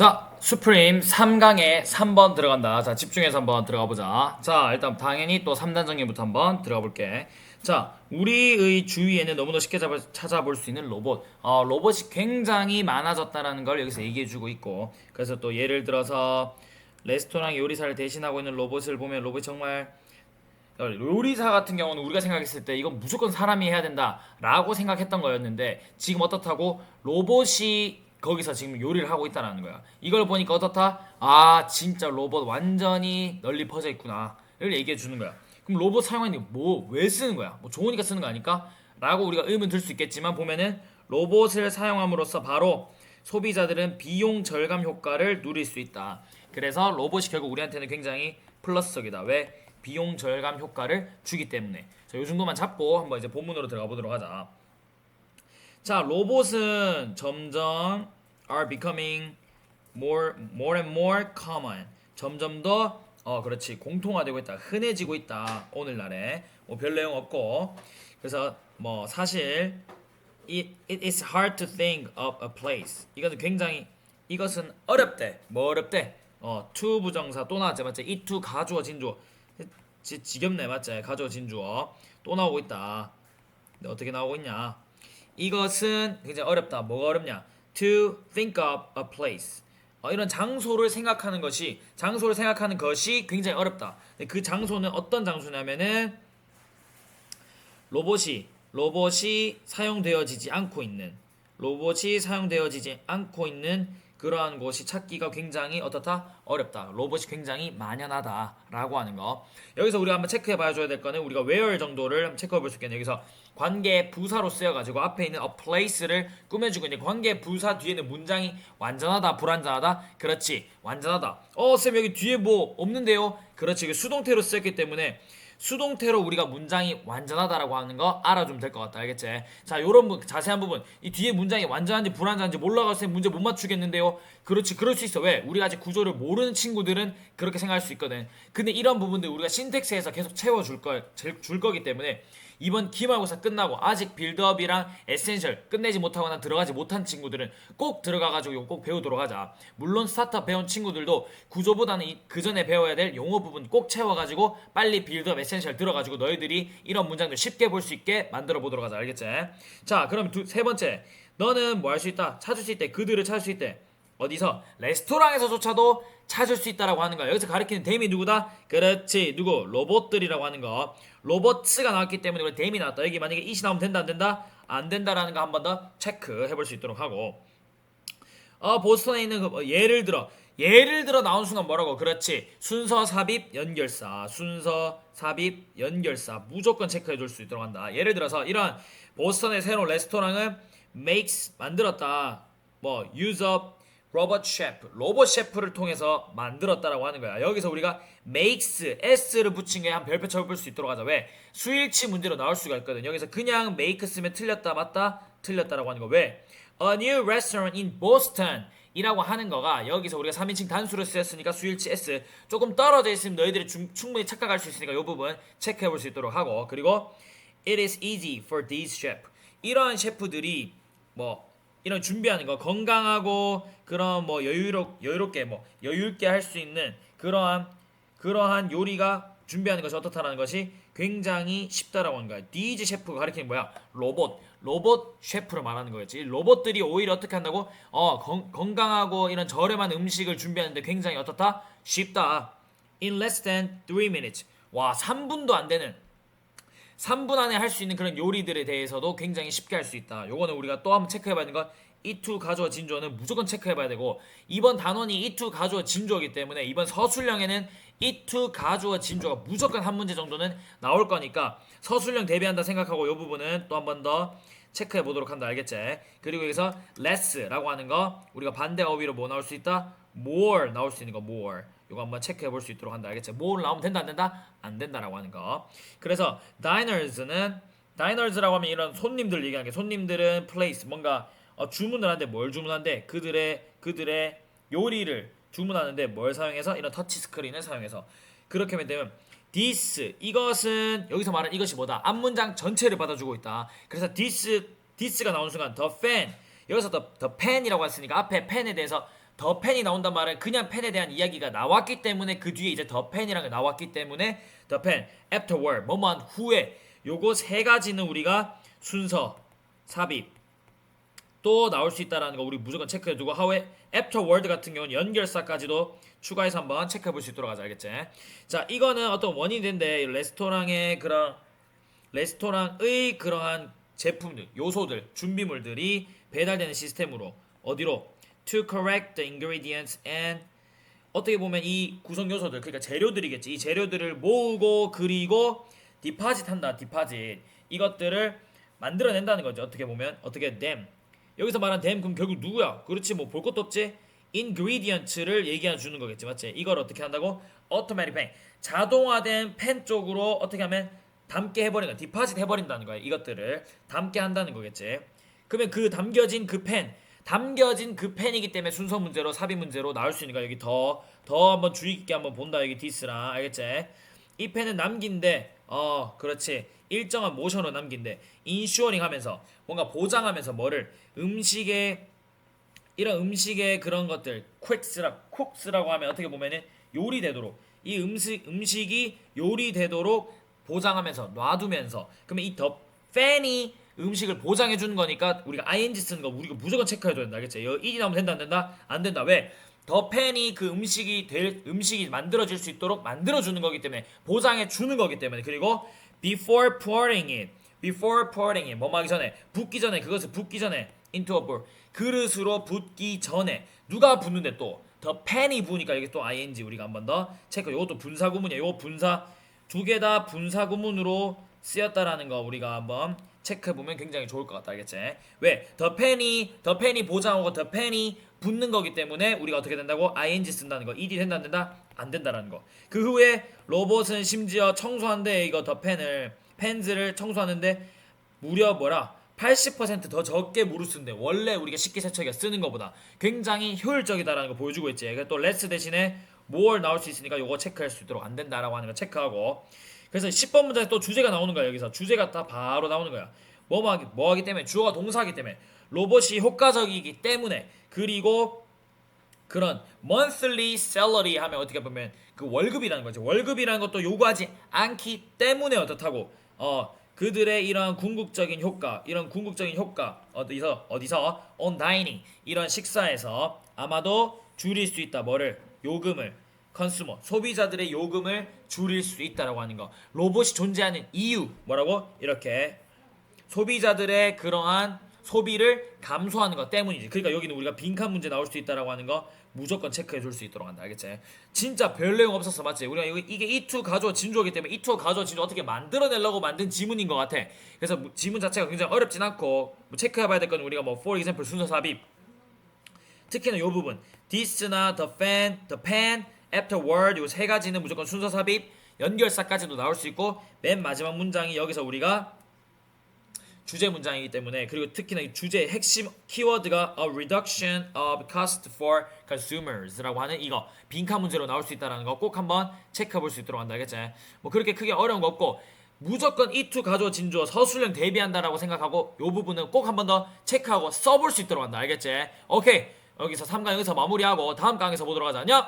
자, 수프림 3강에 3번 들어간다. 자, 집중해서 한번 들어가 보자. 자, 일단 당연히 또 3단 정리부터 한번 들어가 볼게. 자, 우리의 주위에는 너무나 쉽게 잡아, 찾아볼 수 있는 로봇. 어, 로봇이 굉장히 많아졌다는 걸 여기서 얘기해 주고 있고. 그래서 또 예를 들어서 레스토랑 요리사를 대신하고 있는 로봇을 보면 로봇이 정말 요리사 같은 경우는 우리가 생각했을 때 이건 무조건 사람이 해야 된다라고 생각했던 거였는데 지금 어떻다고 로봇이 거기서 지금 요리를 하고 있다는 거야. 이걸 보니까 어떻다? 아 진짜 로봇 완전히 널리 퍼져 있구나를 얘기해 주는 거야. 그럼 로봇 사용하는 뭐왜 쓰는 거야? 뭐 좋으니까 쓰는 거 아닐까? 라고 우리가 의문 들 수 있겠지만 보면은 로봇을 사용함으로써 바로 소비자들은 비용 절감 효과를 누릴 수 있다. 그래서 로봇이 결국 우리한테는 굉장히 플러스적이다. 왜? 비용 절감 효과를 주기 때문에. 자, 요 정도만 잡고 한번 이제 본문으로 들어가 보도록 하자. 자, 로봇은 점점 are becoming more more and more common. 점점 더 어, 그렇지. 공통화되고 있다. 흔해지고 있다. 오늘날에. 뭐 별 내용 없고. 그래서 뭐 사실 it, it is hard to think of a place. 이것은 굉장히 이것은 어렵대. 뭐 어렵대? 어, to 부정사 또 나왔지 맞지? it to 가주어 진주어. 지, 지겹네 맞지? 가주어 진주어. 또 나오고 있다. 근데 어떻게 나오고 있냐? 이것은 굉장히 어렵다. 뭐가 어렵냐? To think of a place. 어, 이런 장소를 생각하는 것이 장소를 생각하는 것이 굉장히 어렵다. 그 장소는 어떤 장소냐면은 로봇이 로봇이 사용되어지지 않고 있는 로봇이 사용되어지지 않고 있는 그러한 곳이 찾기가 굉장히 어떻다? 어렵다. 로봇이 굉장히 만연하다라고 하는 거. 여기서 우리가 한번 체크해 봐야 줘야 될 거는 우리가 where 정도를 한번 체크해 볼 수 있겠네요. 여기서 관계 부사로 쓰여 가지고 앞에 있는 a place를 꾸며 주고 있는 관계 부사 뒤에는 문장이 완전하다 불완전하다? 그렇지. 완전하다. 어 쌤 여기 뒤에 뭐 없는데요? 그렇지. 이게 수동태로 쓰였기 때문에 수동태로 우리가 문장이 완전하다라고 하는 거 알아주면 될 것 같다. 알겠지? 자 요런 부, 자세한 부분. 이 뒤에 문장이 완전한지 불완전한지 몰라가서 문제 못 맞추겠는데요. 그렇지 그럴 수 있어. 왜? 우리가 아직 구조를 모르는 친구들은 그렇게 생각할 수 있거든. 근데 이런 부분들 우리가 신텍스에서 계속 채워줄 거, 줄 거기 때문에 이번 기말고사 끝나고 아직 빌드업이랑 에센셜 끝내지 못하거나 들어가지 못한 친구들은 꼭 들어가가지고 꼭 배우도록 하자. 물론 스타트업 배운 친구들도 구조보다는 이- 그 전에 배워야 될 용어 부분 꼭 채워가지고 빨리 빌드업 에센셜 들어가지고 너희들이 이런 문장들 쉽게 볼 수 있게 만들어 보도록 하자. 알겠지? 자, 그럼 두, 세 번째. 너는 뭐 할 수 있다? 찾을 수 있대. 그들을 찾을 수 있대. 어디서? 레스토랑에서조차도 찾을 수 있다라고 하는 거야. 여기서 가리키는 댐이 누구다? 그렇지. 누구? 로봇들이라고 하는 거. 로봇츠가 나왔기 때문에 이걸 댐이 나왔다. 여기 만약에 이시 나오면 된다 안 된다? 안 된다라는 거 한 번 더 체크해 볼 수 있도록 하고. 어, 보스턴에 있는 그 뭐, 예를 들어 예를 들어 나온 순간 뭐라고? 그렇지. 순서 삽입 연결사. 순서 삽입 연결사. 무조건 체크해 줄 수 있도록 한다. 예를 들어서 이런 보스턴의 새로운 레스토랑은 makes 만들었다. 뭐 use up 로봇 셰프, 로봇 셰프를 통해서 만들었다라고 하는 거야. 여기서 우리가 makes, s를 붙인 게 한 별표 쳐볼 수 있도록 하자. 왜? 수일치 문제로 나올 수가 있거든. 여기서 그냥 make 쓰면 틀렸다, 맞다, 틀렸다라고 하는 거. 왜? A new restaurant in Boston. 이라고 하는 거가 여기서 우리가 3인칭 단수로 쓰였으니까 수일치 S 조금 떨어져 있으면 너희들이 중- 충분히 착각할 수 있으니까 이 부분 체크해 볼 수 있도록 하고 그리고 It is easy for these chef 이러한 셰프들이 뭐 이런 준비하는 거 건강하고 그런 뭐 여유롭 여유롭게 뭐 여유 있게 할 수 있는 그러한 그러한 요리가 준비하는 것이 어떻다라는 것이 굉장히 쉽다라고 하는 거야. 디즈 셰프가 가리키는 뭐야? 로봇. 로봇 셰프를 말하는 거였지. 로봇들이 오히려 어떻게 한다고? 어, 건, 건강하고 이런 저렴한 음식을 준비하는데 굉장히 어떻다? 쉽다. In less than 3 minutes. 와, 3분도 안 되는 3분 안에 할 수 있는 그런 요리들에 대해서도 굉장히 쉽게 할 수 있다. 요거는 우리가 또 한번 체크해 봐야 되는 건 이투 가주어 진주어는 무조건 체크해 봐야 되고 이번 단원이 이투 가주어 진주어기 때문에 이번 서술형에는 이투 가주어 진주어가 무조건 한 문제 정도는 나올 거니까 서술형 대비한다 생각하고 요 부분은 또 한 번 더 체크해 보도록 한다 알겠지? 그리고 여기서 less라고 하는 거 우리가 반대 어휘로 뭐 나올 수 있다? more 나올 수 있는 거 more 이거 한번 체크해 볼 수 있도록 한다. 알겠지? more 나오면 된다 안 된다? 안 된다라고 하는 거. 그래서 diners는 diners라고 하면 이런 손님들 얘기하는 게 손님들은 place 뭔가 어, 주문을 하는데 뭘 주문하는데 그들의 그들의 요리를 주문하는데 뭘 사용해서? 이런 터치 스크린을 사용해서. 그렇게 하면 되면 this 이것은 여기서 말하는 이것이 뭐다? 앞문장 전체를 받아주고 있다. 그래서 this this가 나오는 순간 the fan. 여기서 the, the pen이라고 했으니까 앞에 펜에 대해서 더 펜이 나온단 말은 그냥 펜에 대한 이야기가 나왔기 때문에 그 뒤에 이제 더 펜이라는 게 나왔기 때문에 더 펜, afterward, 뭐뭐한 후에 요거 세 가지는 우리가 순서, 삽입 또 나올 수 있다라는 거 우리 무조건 체크해 두고 하회 afterward 같은 경우는 연결사까지도 추가해서 한번 체크해 볼 수 있도록 하자 알겠지? 자 이거는 어떤 원인인데 레스토랑의 그런 레스토랑의 그러한 제품들, 요소들, 준비물들이 배달되는 시스템으로 어디로 to correct the ingredients and 어떻게 보면 이 구성 요소들 그러니까 재료들이겠지. 이 재료들을 모으고 그리고 디파짓 한다 디파짓 이것들을 만들어낸다는 거죠. 어떻게 보면 어떻게 them. 여기서 말한 them 그럼 결국 누구야? 그렇지 뭐 볼 것도 없지. ingredients를 얘기해 주는 거겠지 맞지? 이걸 어떻게 한다고? automatic pen. 자동화된 펜 쪽으로 어떻게 하면 담게 해버린다 디파짓 해버린다는 거야 이것들을. 담게 한다는 거겠지. 그러면 그 담겨진 그 펜 담겨진 그 펜이기 때문에 순서 문제로 삽입 문제로 나올 수 있으니까 여기 더 더 한번 주의 깊게 한번 본다 여기 디스랑 알겠지? 이 펜은 남긴데 어 그렇지. 일정한 모션으로 남긴데 인슈어링 하면서 뭔가 보장하면서 뭐를 음식에 이런 음식의 그런 것들 퀵스라 쿡스라고 하면 어떻게 보면은 요리되도록 이 음식 음식이 요리되도록 보장하면서 놔두면서 그러면 이 더 팬이 음식을 보장해 주는 거니까 우리가 ing 쓰는 거 우리가 무조건 체크해 줘야 된다 알겠지? 여 일이 나오면 된다 안 된다? 안 된다. 왜? 더 팬이 그 음식이 될 음식이 만들어질 수 있도록 만들어 주는 거기 때문에 보장해 주는 거기 때문에 그리고 before pouring it before pouring it 뭐 하기 전에 붓기 전에 그것을 붓기 전에 into a bowl 그릇으로 붓기 전에 누가 붓는데 또 더 팬이 부으니까 이게 또 ing 우리가 한 번 더 체크 이것도 분사 구문이야 이거 분사 두 개 다 분사 구문으로 쓰였다라는 거 우리가 한번 체크해 보면 굉장히 좋을 것 같다 알겠지? 왜? 더 펜이 더 펜이 보장하고 더 펜이 붙는 거기 때문에 우리가 어떻게 된다고 ing 쓴다는 거 ed 된다 안 된다 안 된다라는 거. 그 후에 로봇은 심지어 청소한데 이거 더 펜을 펜즈를 청소하는데 무려 뭐라 80%더 적게 물을 쓰는데 원래 우리가 식기 세척기가 쓰는 것보다 굉장히 효율적이다라는 거 보여주고 있지. 그래서 또 레스 대신에 more 나올 수 있으니까 요거 체크할 수 있도록 안 된다라고 하는 거 체크하고 그래서 10번 문제에 또 주제가 나오는 거야 여기서. 주제가 다 바로 나오는 거야. 뭐 하기 뭐 하기 때문에? 주어가 동사하기 때문에. 로봇이 효과적이기 때문에. 그리고 그런 monthly salary 하면 어떻게 보면 그 월급이라는 거죠 월급이라는 것도 요구하지 않기 때문에 어떻다고. 어 그들의 이런 궁극적인 효과 이런 궁극적인 효과 어디서 어디서? Dining. 이런 식사에서 아마도 줄일 수 있다. 뭐를? 요금을 컨슈머 소비자들의 요금을 줄일 수 있다라고 하는 거. 로봇이 존재하는 이유 뭐라고? 이렇게. 소비자들의 그러한 소비를 감소하는 것 때문이지. 그러니까 여기는 우리가 빈칸 문제 나올 수 있다라고 하는 거 무조건 체크해 줄 수 있도록 한다. 알겠지? 진짜 별 내용 없었어 맞지? 우리가 이거 이게 이투 가져와 진주어기 때문에 이투 가져와 진주 어떻게 만들어내려고 만든 지문인 것 같아. 그래서 무- 지문 자체가 굉장히 어렵진 않고 뭐 체크해 봐야 될 건 우리가 뭐 for example 순서 삽입. 특히나 이 부분. This나 the fan, the pen, afterward 이 세 가지는 무조건 순서 삽입 연결사까지도 나올 수 있고 맨 마지막 문장이 여기서 우리가 주제 문장이기 때문에 그리고 특히나 이 주제의 핵심 키워드가 a reduction of cost for consumers라고 하는 이거 빈칸 문제로 나올 수 있다는 거 꼭 한번 체크해 볼 수 있도록 한다 알겠지? 뭐 그렇게 크게 어려운 거 없고 무조건 이투 가져 진주어 서술형 대비한다라고 생각하고 요 부분은 꼭 한번 더 체크하고 써볼 수 있도록 한다 알겠지? 오케이 여기서 3강 여기서 마무리하고 다음 강에서 보도록 하자 안녕